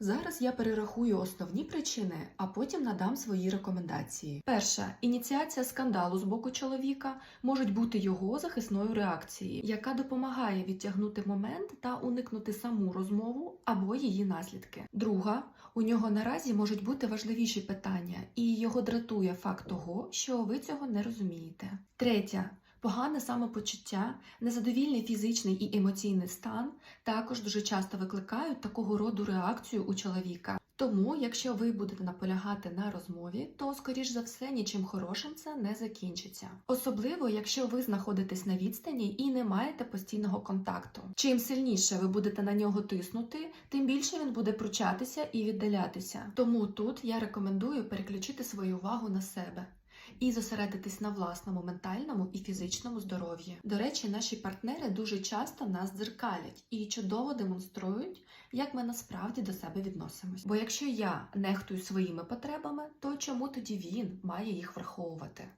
Зараз я перерахую основні причини, а потім надам свої рекомендації. Перша ініціація скандалу з боку чоловіка можуть бути його захисною реакцією, яка допомагає відтягнути момент та уникнути саму розмову або її наслідки. Друга у нього наразі можуть бути важливіші питання, і його дратує факт того, що ви цього не розумієте. Третя. Погане самопочуття, незадовільний фізичний і емоційний стан також дуже часто викликають такого роду реакцію у чоловіка. Тому, якщо ви будете наполягати на розмові, то скоріш за все нічим хорошим це не закінчиться. Особливо, якщо ви знаходитесь на відстані і не маєте постійного контакту. Чим сильніше ви будете на нього тиснути, тим більше він буде пручатися і віддалятися. Тому тут я рекомендую переключити свою увагу на себе і зосередитись на власному ментальному і фізичному здоров'ї. До речі, наші партнери дуже часто нас дзеркалять і чудово демонструють, як ми насправді до себе відносимось. Бо якщо я нехтую своїми потребами, то чому тоді він має їх враховувати?